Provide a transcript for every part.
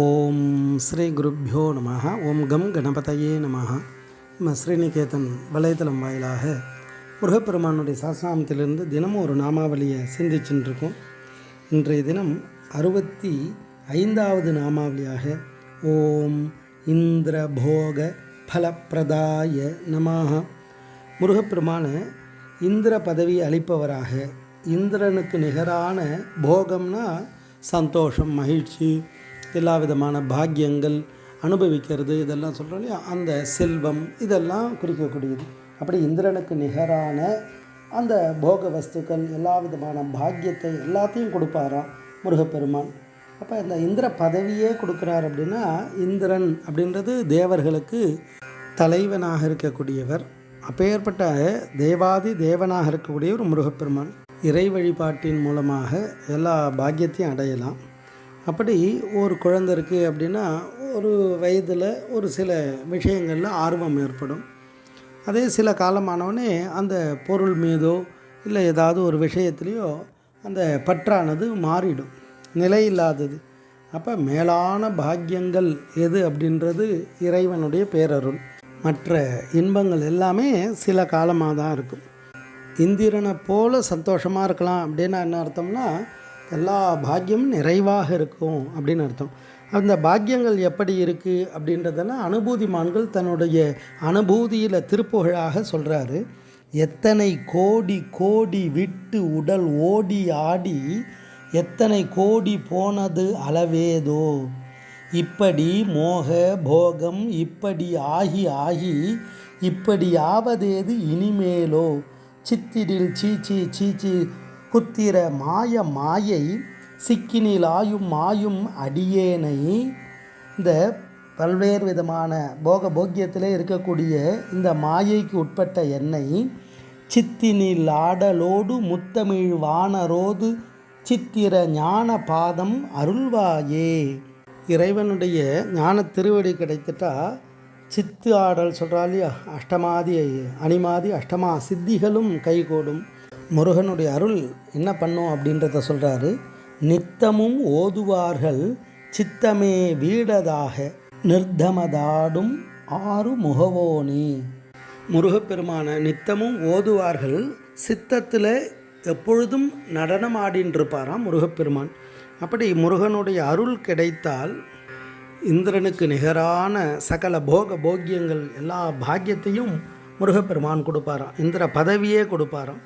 ஓம் ஸ்ரீ குருப்யோ நம ஓம் கம் கணபதையே நம நம்ம ஸ்ரீநிகேதன் வலைத்தளம் வாயிலாக முருகப்பெருமானுடைய சாஸ்திராமத்திலிருந்து தினமும் ஒரு நாமாவளியை சிந்திச்சுட்டு இன்றைய தினம் அறுபத்தி ஐந்தாவது நாமாவளியாக ஓம் இந்திர ஃபலப்பிரதாய நமாக. முருகப்பெருமான இந்திர பதவி அளிப்பவராக இந்திரனுக்கு நிகரான போகம்னா சந்தோஷம் மகிழ்ச்சி எல்லா விதமான பாக்கியங்கள் அனுபவிக்கிறது இதெல்லாம் சொல்கிறோம் இல்லையா? அந்த செல்வம் இதெல்லாம் குறிக்கக்கூடியது. அப்படி இந்திரனுக்கு நிகரான அந்த போக வஸ்துக்கள் எல்லா விதமான பாக்கியத்தை எல்லாத்தையும் கொடுப்பாராம் முருகப்பெருமான். அப்போ இந்த இந்திர பதவியே கொடுக்குறார் அப்படின்னா இந்திரன் அப்படின்றது தேவர்களுக்கு தலைவனாக இருக்கக்கூடியவர் அப்பேற்பட்ட தேவாதி தேவனாக இருக்கக்கூடிய ஒரு முருகப்பெருமான். இறை வழிபாட்டின் மூலமாக எல்லா பாக்கியத்தையும் அடையலாம். அப்படி ஒரு குழந்தை இருக்குது அப்படின்னா ஒரு வயதில் ஒரு சில விஷயங்களில் ஆர்வம் ஏற்படும். அதே சில காலமானவனே அந்த பொருள் மீதோ இல்லை ஏதாவது ஒரு விஷயத்துலேயோ அந்த பற்றானது மாறிடும். நிலை இல்லாதது. அப்போ மேலான பாக்கியங்கள் எது அப்படின்றது இறைவனுடைய பேரருள். மற்ற இன்பங்கள் எல்லாமே சில காலமாக தான் இருக்கும். இந்திரனை போல சந்தோஷமாக இருக்கலாம் அப்படின்னா என்ன அர்த்தம்னா எல்லா பாக்கியமும் நிறைவாக இருக்கும் அப்படின்னு அர்த்தம். அந்த பாக்கியங்கள் எப்படி இருக்குது அப்படின்றதெல்லாம் அனுபூதிமான்கள் தன்னுடைய அனுபூதியில் திருப்புகழாக சொல்கிறாரு எத்தனை கோடி கோடி விட்டு உடல் ஓடி ஆடி எத்தனை கோடி போனது அளவேதோ. இப்படி மோக போகம் இப்படி ஆகி ஆகி இப்படியாவதேது இனிமேலோ? சித்திரில் சீச்சி சீச்சி குத்திர மாய மாயை சிக்கினில் ஆயும் மாயும் அடியேனை. இந்த பல்வேறு விதமான போக போக்கியத்தில் இருக்கக்கூடிய இந்த மாயைக்கு உட்பட்ட என்னை சித்தினில் ஆடலோடு முத்தமிழ் வானரோது சித்திர ஞான பாதம் அருள்வாயே. இறைவனுடைய ஞான திருவடி கிடைத்துட்டா சித்து ஆடல் சொல்கிறா இல்லையா? அஷ்டமாதி அனிமாதி அஷ்டமா சித்திகளும் கைகூடும். முருகனுடைய அருள் என்ன பண்ணும் அப்படின்றத சொல்கிறாரு நித்தமும் ஓதுவார்கள் சித்தமே வீடதாக நிர்தமதாடும் ஆறு முகவோனி முருகப்பெருமான நித்தமும் ஓதுவார்கள் சித்தத்தில் எப்பொழுதும் நடனம் ஆடின்றிருப்பாராம் முருகப்பெருமான். அப்படி முருகனுடைய அருள் கிடைத்தால் இந்திரனுக்கு நிகரான சகல போக போக்கியங்கள் எல்லா பாக்கியத்தையும் முருகப்பெருமான் கொடுப்பாராம். இந்திர பதவியே கொடுப்பாராம்.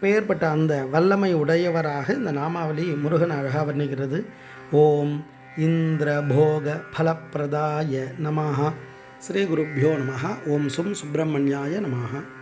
பெயர்பட்ட அந்த வல்லமை உடையவராக இந்த நாமாவளி முருகன் அழகாக வர்ணிக்கிறது. ஓம் இந்திர போக ஃபலப்பிரதாய நமஹா. ஸ்ரீ குருப்பியோ நமஹா. ஓம் சும் சுப்பிரமணியாய நமஹா.